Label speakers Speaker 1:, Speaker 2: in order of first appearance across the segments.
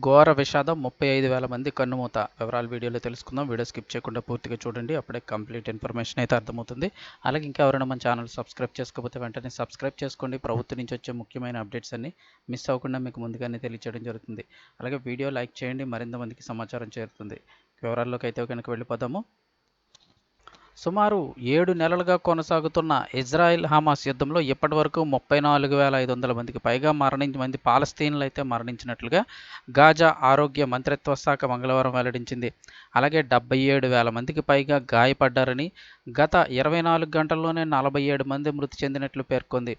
Speaker 1: ఘోర విషాదం ముప్పై ఐదు వేల మంది కన్నుమూత. వివరాలు వీడియోలో తెలుసుకుందాం. వీడియో స్కిప్ చేయకుండా పూర్తిగా చూడండి. అప్పుడే కంప్లీట్ ఇన్ఫర్మేషన్ అయితే అర్థమవుతుంది. అలాగే ఇంకా ఎవరైనా మన ఛానల్ సబ్స్క్రైబ్ చేసుకోకపోతే వెంటనే సబ్స్క్రైబ్ చేసుకోండి. ప్రభుత్వం నుంచి వచ్చే ముఖ్యమైన అప్డేట్స్ అన్ని మిస్ అవ్వకుండా మీకు ముందుగానే తెలియచేయడం జరుగుతుంది. అలాగే వీడియో లైక్ చేయండి. మరింత మందికి సమాచారం చేరుతుంది. వివరాల్లోకి అయితే కనుక వెళ్ళిపోదాము. సుమారు ఏడు నెలలుగా కొనసాగుతున్న ఇజ్రాయెల్ హమాస్ యుద్ధంలో ఇప్పటి వరకు ముప్పై నాలుగు వేల ఐదు వందల మందికి పైగా మరణించి మంది పాలస్తీన్లు అయితే మరణించినట్లుగా గాజా ఆరోగ్య మంత్రిత్వ శాఖ మంగళవారం వెల్లడించింది. అలాగే డెబ్బై ఏడు వేల మందికి పైగా గాయపడ్డారని గత ఇరవై నాలుగు గంటల్లోనే నలభై ఏడు మంది మృతి చెందినట్లు పేర్కొంది.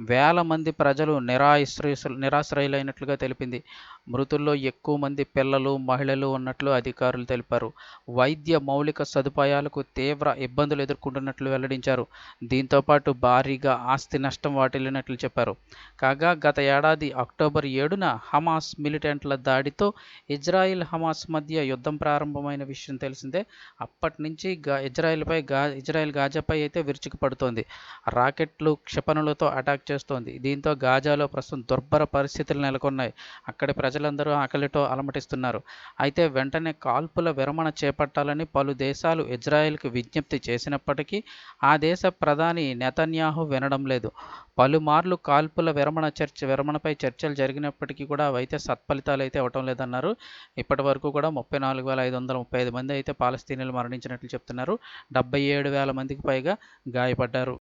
Speaker 1: వేల మంది ప్రజలు నిరాశ్రయ నిరాశ్రయులైనట్లుగా తెలిపింది. మృతుల్లో ఎక్కువ మంది పిల్లలు మహిళలు ఉన్నట్లు అధికారులు తెలిపారు. వైద్య మౌలిక సదుపాయాలకు తీవ్ర ఇబ్బందులు ఎదుర్కొంటున్నట్లు వెల్లడించారు. దీంతోపాటు భారీగా ఆస్తి నష్టం వాటిల్లినట్లు చెప్పారు. కాగా గత ఏడాది అక్టోబర్ ఏడున హమాస్ మిలిటెంట్ల దాడితో ఇజ్రాయిల్ హమాస్ మధ్య యుద్ధం ప్రారంభమైన విషయం తెలిసిందే. అప్పటి నుంచి గా ఇజ్రాయిల్పై గా ఇజ్రాయెల్ గాజాపై అయితే విరుచుకుపడుతోంది. రాకెట్లు క్షిపణులతో అటాక్ చేస్తోంది. దీంతో గాజాలో ప్రస్తుతం దుర్భర పరిస్థితులు నెలకొన్నాయి. అక్కడి ప్రజలందరూ ఆకలితో అలమటిస్తున్నారు. అయితే వెంటనే కాల్పుల విరమణ చేపట్టాలని పలు దేశాలు ఇజ్రాయెల్కు విజ్ఞప్తి చేసినప్పటికీ ఆ దేశ ప్రధాని నెతన్యాహు వినడం లేదు. పలుమార్లు కాల్పుల విరమణ చర్చ విరమణపై చర్చలు జరిగినప్పటికీ కూడా అవైతే సత్ఫలితాలు అయితే ఇవ్వటం లేదన్నారు. ఇప్పటి వరకు కూడా ముప్పై నాలుగు వేల ఐదు వందల ముప్పై ఐదు మంది అయితే పాలస్తీనీలు మరణించినట్లు చెప్తున్నారు. డెబ్బై ఏడు వేల మందికి పైగా గాయపడ్డారు.